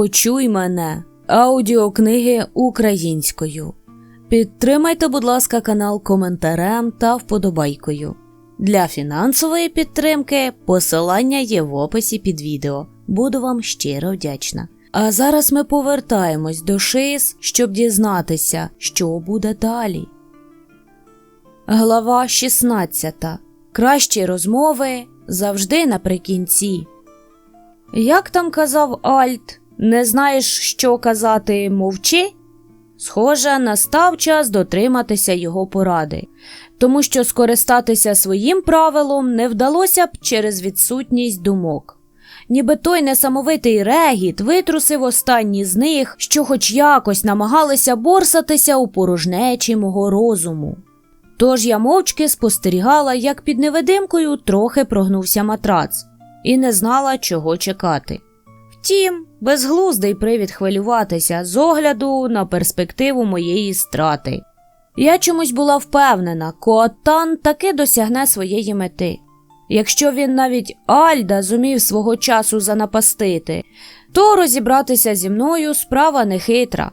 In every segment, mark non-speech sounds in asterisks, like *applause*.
Почуй мене аудіокниги українською. Підтримайте, будь ласка, канал коментарем та вподобайкою. Для фінансової підтримки посилання є в описі під відео. Буду вам щиро вдячна. А зараз ми повертаємось до ШИС, щоб дізнатися, що буде далі. Глава 16. Кращі розмови завжди наприкінці. Як там казав Альт, не знаєш, що казати, мовчи? Схоже, настав час дотриматися його поради, тому що скористатися своїм правилом не вдалося б через відсутність думок. Ніби той несамовитий регіт витрусив останні з них, що хоч якось намагалися борсатися у порожнечі мого розуму. Тож я мовчки спостерігала, як під невидимкою трохи прогнувся матрац, і не знала, чого чекати. Втім, безглуздий привід хвилюватися з огляду на перспективу моєї страти. Я чомусь була впевнена, Коатан таки досягне своєї мети. Якщо він навіть Альда зумів свого часу занапастити, то розібратися зі мною справа не хитра.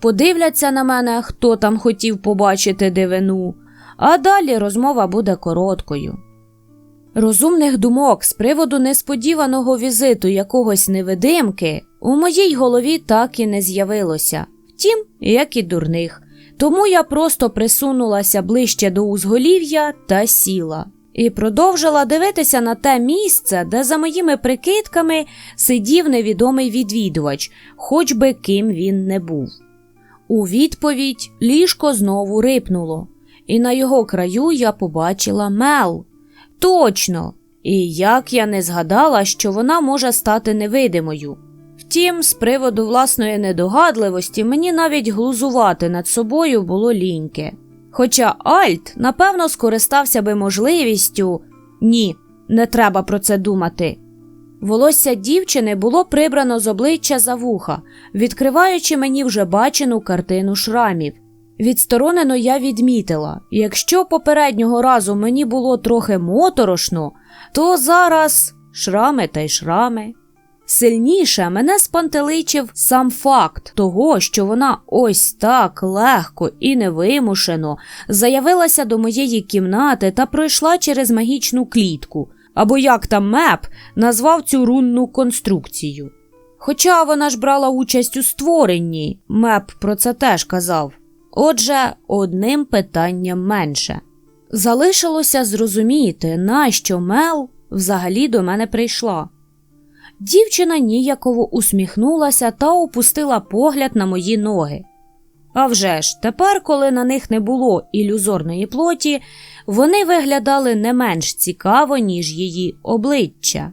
Подивляться на мене, хто там хотів побачити дивину, а далі розмова буде короткою. Розумних думок з приводу несподіваного візиту якогось невидимки у моїй голові так і не з'явилося, втім, як і дурних. Тому я просто присунулася ближче до узголів'я та сіла, і продовжила дивитися на те місце, де, за моїми прикидками, сидів невідомий відвідувач, хоч би ким він не був. У відповідь ліжко знову рипнуло, і на його краю я побачила мел. Точно! І як я не згадала, що вона може стати невидимою. Втім, з приводу власної недогадливості мені навіть глузувати над собою було ліньки. Хоча Альт, напевно, скористався би можливістю ні, не треба про це думати. Волосся дівчини було прибрано з обличчя за вуха, відкриваючи мені вже бачену картину шрамів. Відсторонено я відмітила, якщо попереднього разу мені було трохи моторошно, то зараз шрами та й шрами. Сильніше мене спантеличив сам факт того, що вона ось так легко і невимушено заявилася до моєї кімнати та пройшла через магічну клітку, або як там меп назвав цю рунну конструкцію. Хоча вона ж брала участь у створенні, меп про це теж казав. Отже, одним питанням менше. Залишилося зрозуміти, нащо Мел взагалі до мене прийшла. Дівчина ніяково усміхнулася та опустила погляд на мої ноги. А вже ж, тепер, коли на них не було ілюзорної плоті, вони виглядали не менш цікаво, ніж її обличчя.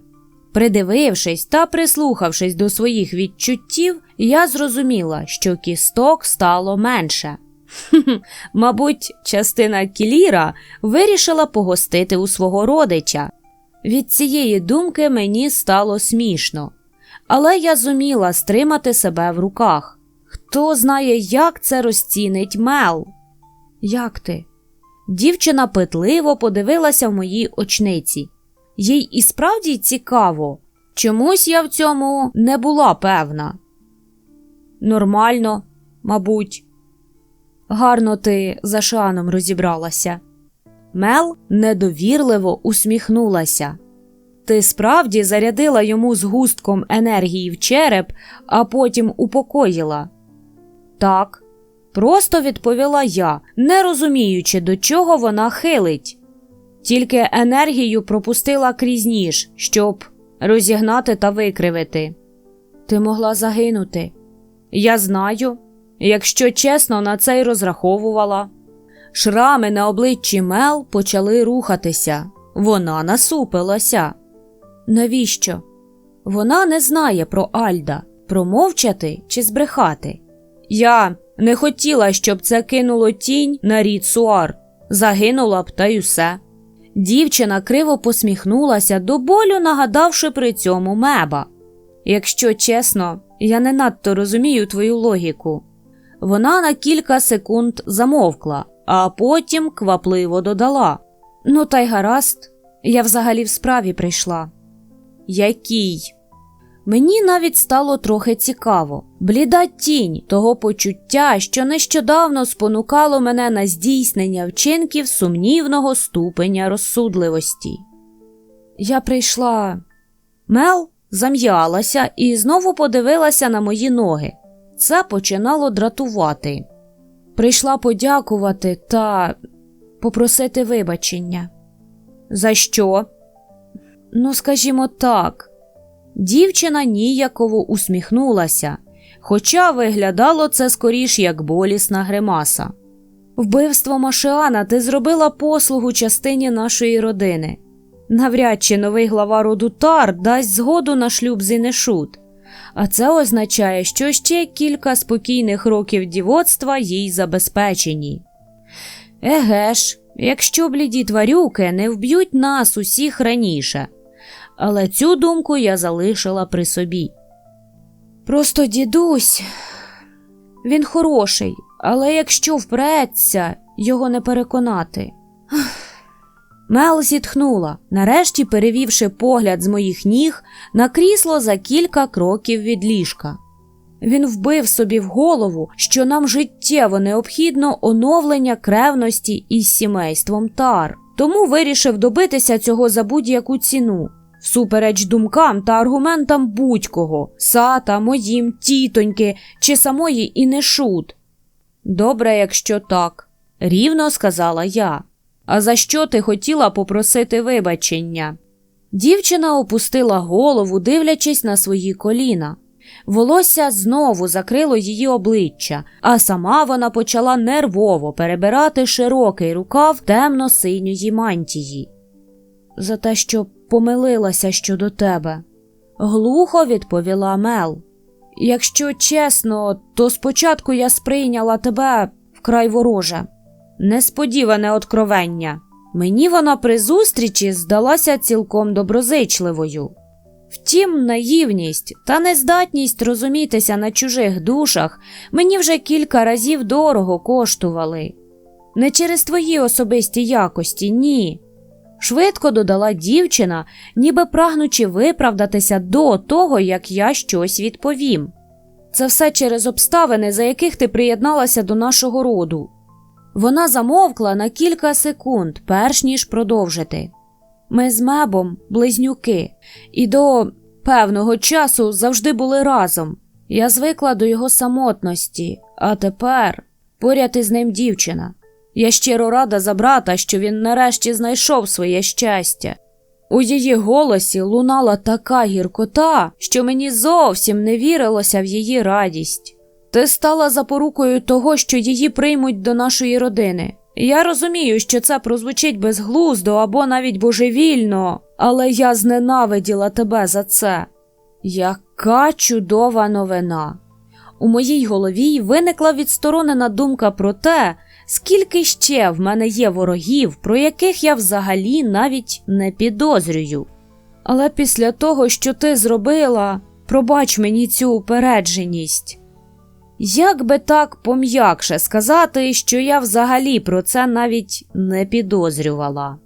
Придивившись та прислухавшись до своїх відчуттів, я зрозуміла, що кісток стало менше. *laughs* Мабуть, частина кіліра вирішила погостити у свого родича. Від цієї думки мені стало смішно, але я зуміла стримати себе в руках. Хто знає, як це розцінить Мел? Як ти? Дівчина питливо подивилася в мої очниці. Їй і справді цікаво, чомусь я в цьому не була певна. Нормально, мабуть. Гарно ти за шаном розібралася. Мел недовірливо усміхнулася. Ти справді зарядила йому згустком енергії в череп, а потім упокоїла. Так, просто відповіла я, не розуміючи, до чого вона хилить. Тільки енергію пропустила крізь ніж, щоб розігнати та викривити. Ти могла загинути. Я знаю, якщо чесно, на це й розраховувала. Шрами на обличчі Мел почали рухатися. Вона насупилася. Навіщо? Вона не знає про Альда, промовчати чи збрехати. Я не хотіла, щоб це кинуло тінь на рід Суар. Загинула б та й усе. Дівчина криво посміхнулася, до болю нагадавши при цьому меба. Якщо чесно, я не надто розумію твою логіку. Вона на кілька секунд замовкла, а потім квапливо додала: Ну, та й гаразд, я взагалі в справі прийшла. Який? Мені навіть стало трохи цікаво. Бліда тінь того почуття, що нещодавно спонукало мене на здійснення вчинків сумнівного ступеня розсудливості. Я прийшла. Мел зам'ялася і знову подивилася на мої ноги. Це починало дратувати. Прийшла подякувати та попросити вибачення. За що? Ну, скажімо так. Дівчина ніяково усміхнулася, хоча виглядало це скоріш як болісна гримаса. Вбивство Машиана ти зробила послугу частині нашої родини. Навряд чи новий глава роду Тар дасть згоду на шлюб з Інешут, а це означає, що ще кілька спокійних років дівоцтва їй забезпечені. Еге ж, якщо бліді тварюки не вб'ють нас усіх раніше. Але цю думку я залишила при собі. Просто дідусь, він хороший, але якщо впреться, його не переконати. Мел зітхнула, нарешті перевівши погляд з моїх ніг на крісло за кілька кроків від ліжка. Він вбив собі в голову, що нам життєво необхідно оновлення кревності із сімейством тар, тому вирішив добитися цього за будь-яку ціну. Всупереч думкам та аргументам будь-кого сата, моїм, тітоньки чи самої Інешут. Добре, якщо так, рівно сказала я. А за що ти хотіла попросити вибачення? Дівчина опустила голову, дивлячись на свої коліна. Волосся знову закрило її обличчя, а сама вона почала нервово перебирати широкий рукав темно-синьої мантії. За те, що помилилася щодо тебе, глухо відповіла Мел. Якщо чесно, то спочатку я сприйняла тебе вкрай вороже. Несподіване откровення. Мені вона при зустрічі здалася цілком доброзичливою. Втім, наївність та нездатність розумітися на чужих душах мені вже кілька разів дорого коштували. Не через твої особисті якості, ні. Швидко додала дівчина, ніби прагнучи виправдатися до того, як я щось відповім. Це все через обставини, за яких ти приєдналася до нашого роду. Вона замовкла на кілька секунд, перш ніж продовжити. Ми з мебом близнюки, і до певного часу завжди були разом. Я звикла до його самотності, а тепер поряд із ним дівчина. Я щиро рада за брата, що він нарешті знайшов своє щастя. У її голосі лунала така гіркота, що мені зовсім не вірилося в її радість. Ти стала запорукою того, що її приймуть до нашої родини. Я розумію, що це прозвучить безглуздо або навіть божевільно, але я зненавиділа тебе за це. Яка чудова новина! У моїй голові виникла відсторонена думка про те, скільки ще в мене є ворогів, про яких я взагалі навіть не підозрюю. Але після того, що ти зробила, пробач мені цю упередженість. Як би так пом'якше сказати, що я взагалі про це навіть не підозрювала?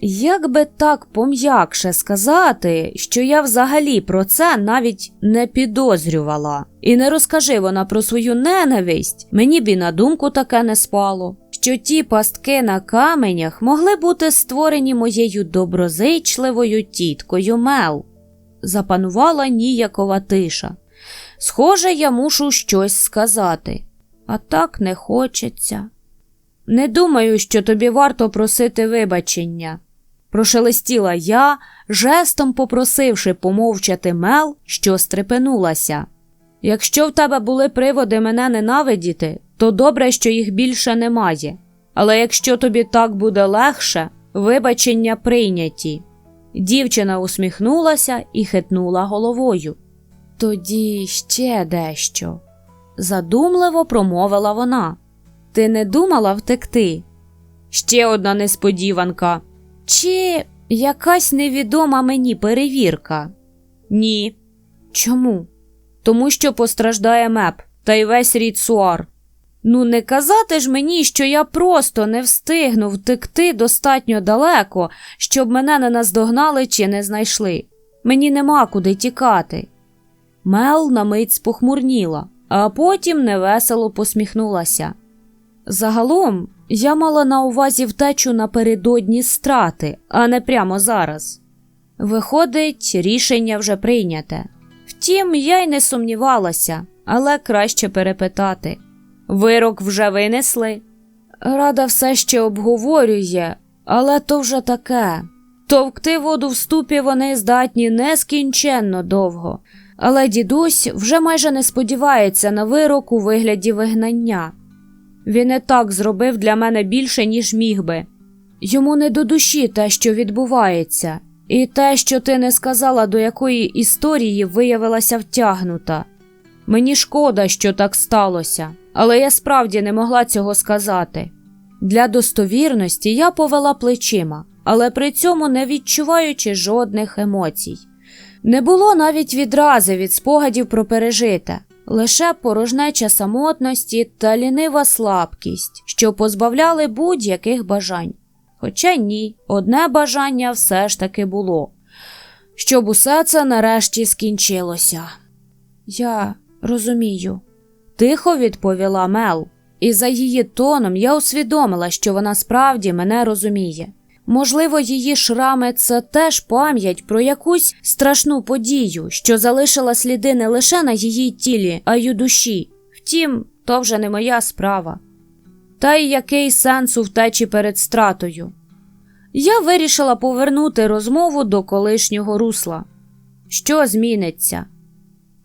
Як би так пом'якше сказати, що я взагалі про це навіть не підозрювала, і не розкажи вона про свою ненависть, мені б і на думку таке не спало, що ті пастки на каменях могли бути створені моєю доброзичливою тіткою Мел. Запанувала ніякова тиша. Схоже, я мушу щось сказати, а так не хочеться. Не думаю, що тобі варто просити вибачення. Прошелестіла я, жестом попросивши помовчати мел, що стрепенулася. Якщо в тебе були приводи мене ненавидіти, то добре, що їх більше немає. Але якщо тобі так буде легше, вибачення прийняті. Дівчина усміхнулася і хитнула головою. Тоді ще дещо, задумливо промовила вона. Ти не думала втекти? Ще одна несподіванка. Чи якась невідома мені перевірка? Ні. Чому? Тому що постраждає меп та й весь рід суар. Ну, не казати ж мені, що я просто не встигну втекти достатньо далеко, щоб мене не наздогнали чи не знайшли. Мені нема куди тікати. Мел на мить спохмурніла, а потім невесело посміхнулася. Загалом я мала на увазі втечу напередодні страти, а не прямо зараз. Виходить, рішення вже прийняте. Втім, я й не сумнівалася, але краще перепитати. Вирок вже винесли. Рада все ще обговорює, але то вже таке. Товкти воду в ступі вони здатні нескінченно довго, але дідусь вже майже не сподівається на вирок у вигляді вигнання. Він і так зробив для мене більше, ніж міг би. Йому не до душі те, що відбувається, і те, що ти не сказала, до якої історії виявилася втягнута. Мені шкода, що так сталося, але я справді не могла цього сказати. Для достовірності я повела плечима, але при цьому не відчуваючи жодних емоцій. Не було навіть відрази від спогадів про пережите, лише порожнеча самотності та лінива слабкість, що позбавляли будь-яких бажань. Хоча ні, одне бажання все ж таки було, щоб усе це нарешті скінчилося. Я розумію, тихо відповіла Мел, і за її тоном я усвідомила, що вона справді мене розуміє. Можливо, її шрами це теж пам'ять про якусь страшну подію, що залишила сліди не лише на її тілі, а й у душі. Втім, то вже не моя справа. Та й який сенс у втечі перед стратою? Я вирішила повернути розмову до колишнього русла. Що зміниться?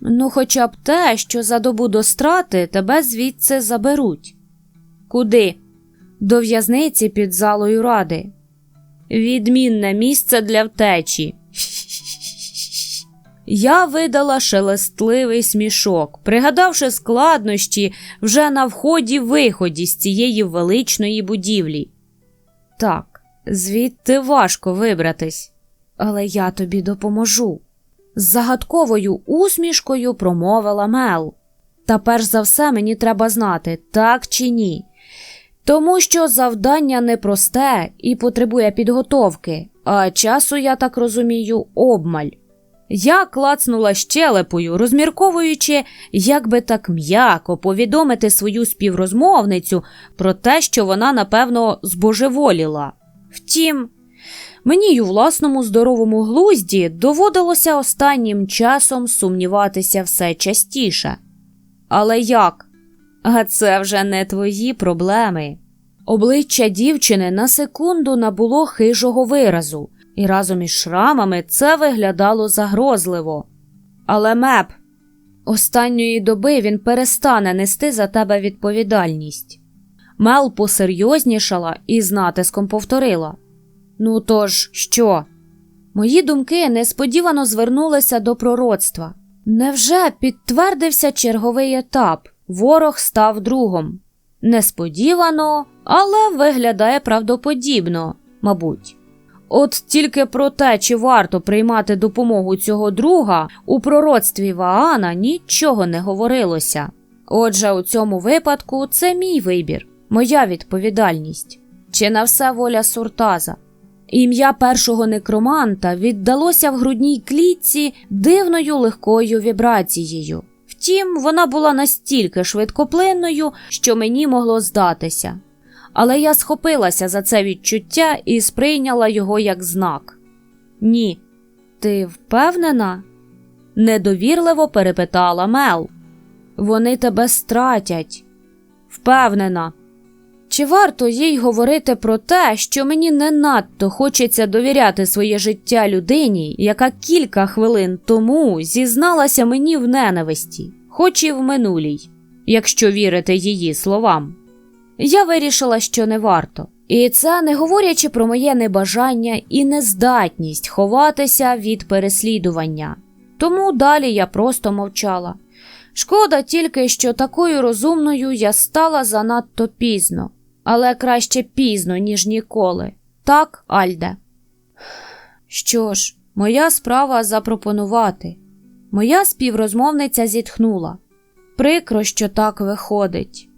Ну, хоча б те, що за добу до страти тебе звідси заберуть. Куди? До в'язниці під залою ради. Відмінне місце для втечі. Я видала шелестливий смішок, пригадавши складнощі вже на вході виході з цієї величної будівлі. Так, звідти важко вибратись, але я тобі допоможу. З загадковою усмішкою промовила Мел. Та перш за все мені треба знати, так чи ні. Тому що завдання непросте і потребує підготовки, а часу, я так розумію, обмаль. Я клацнула щелепою, розмірковуючи, як би так м'яко повідомити свою співрозмовницю про те, що вона, напевно, збожеволіла. Втім, мені й у власному здоровому глузді доводилося останнім часом сумніватися все частіше. Але як? А це вже не твої проблеми. Обличчя дівчини на секунду набуло хижого виразу, і разом із шрамами це виглядало загрозливо. Але меп, останньої доби він перестане нести за тебе відповідальність. Мел посерйознішала і з натиском повторила: Ну тож, що? Мої думки несподівано звернулися до пророцтва. Невже підтвердився черговий етап? Ворог став другом. Несподівано, але виглядає правдоподібно, мабуть. От тільки про те, чи варто приймати допомогу цього друга, у пророцтві Ваана нічого не говорилося. Отже, у цьому випадку це мій вибір, моя відповідальність. Чи на все воля Суртаза? Ім'я першого некроманта віддалося в грудній клітці дивною легкою вібрацією. Втім, вона була настільки швидкоплинною, що мені могло здатися. Але я схопилася за це відчуття і сприйняла його як знак. Ні, ти впевнена? недовірливо перепитала Мел. Вони тебе стратять. Впевнена. Чи варто їй говорити про те, що мені не надто хочеться довіряти своє життя людині, яка кілька хвилин тому зізналася мені в ненависті, хоч і в минулій, якщо вірити її словам? Я вирішила, що не варто, і це не говорячи про моє небажання і нездатність ховатися від переслідування. Тому далі я просто мовчала. Шкода тільки, що такою розумною я стала занадто пізно але краще пізно, ніж ніколи. Так, Альде. Що ж, моя справа запропонувати. Моя співрозмовниця зітхнула. Прикро, що так виходить.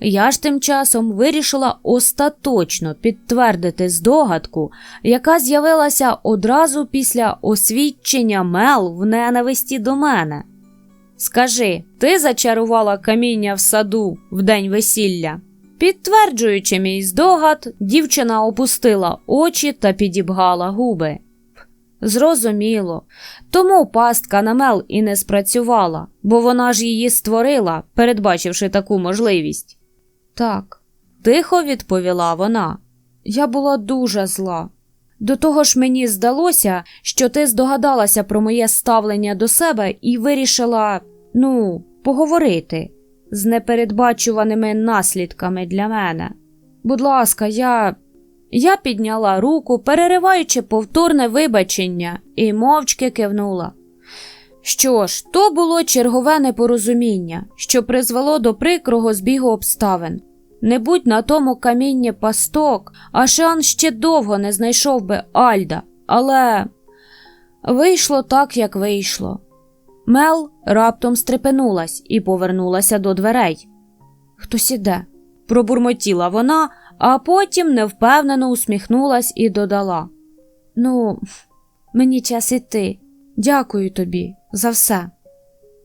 Я ж тим часом вирішила остаточно підтвердити здогадку, яка з'явилася одразу після освідчення Мел в ненависті до мене. Скажи, ти зачарувала каміння в саду в день весілля? Підтверджуючи мій здогад, дівчина опустила очі та підібгала губи. Зрозуміло, тому пастка на мел і не спрацювала, бо вона ж її створила, передбачивши таку можливість. Так, тихо відповіла вона. Я була дуже зла. До того ж мені здалося, що ти здогадалася про моє ставлення до себе і вирішила, ну, поговорити з непередбачуваними наслідками для мене. Будь ласка, я. Я підняла руку, перериваючи повторне вибачення, і мовчки кивнула. Що ж, то було чергове непорозуміння, що призвело до прикрого збігу обставин. Не будь на тому камінні пасток, а ще довго не знайшов би Альда, але вийшло так, як вийшло. Мел раптом стрепенулась і повернулася до дверей. Хтось іде, пробурмотіла вона, а потім невпевнено усміхнулась і додала: Ну, мені час іти. Дякую тобі за все.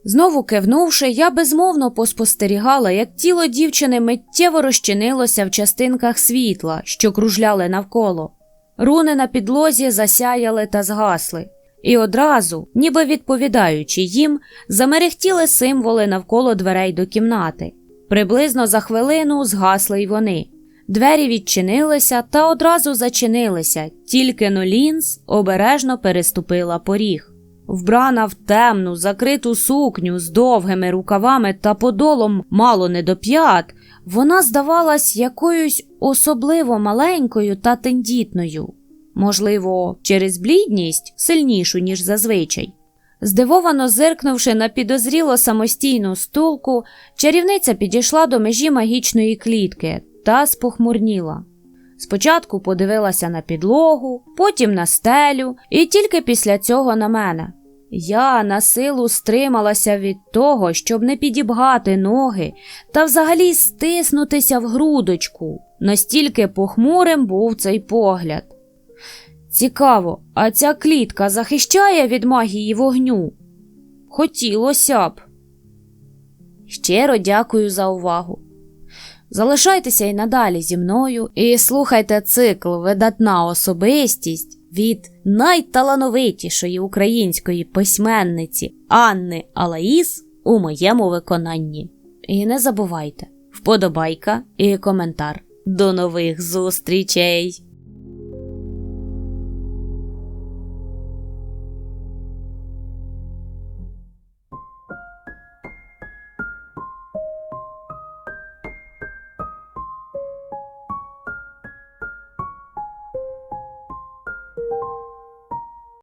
Знову кивнувши, я безмовно поспостерігала, як тіло дівчини миттєво розчинилося в частинках світла, що кружляли навколо. Руни на підлозі засяяли та згасли, і одразу, ніби відповідаючи їм, замерехтіли символи навколо дверей до кімнати. Приблизно за хвилину згасли й вони. Двері відчинилися та одразу зачинилися, тільки Нолінс обережно переступила поріг. Вбрана в темну, закриту сукню з довгими рукавами та подолом мало не до п'ят, вона здавалась якоюсь особливо маленькою та тендітною, можливо, через блідність сильнішу, ніж зазвичай. Здивовано зиркнувши на підозріло самостійну стулку, чарівниця підійшла до межі магічної клітки та спохмурніла. Спочатку подивилася на підлогу, потім на стелю, і тільки після цього на мене. Я на силу стрималася від того, щоб не підібгати ноги та взагалі стиснутися в грудочку. Настільки похмурим був цей погляд. Цікаво, а ця клітка захищає від магії вогню? Хотілося б. Щиро дякую за увагу. Залишайтеся і надалі зі мною і слухайте цикл Видатна особистість від найталановитішої української письменниці Анни Алаїс у моєму виконанні. І не забувайте, вподобайка і коментар. До нових зустрічей!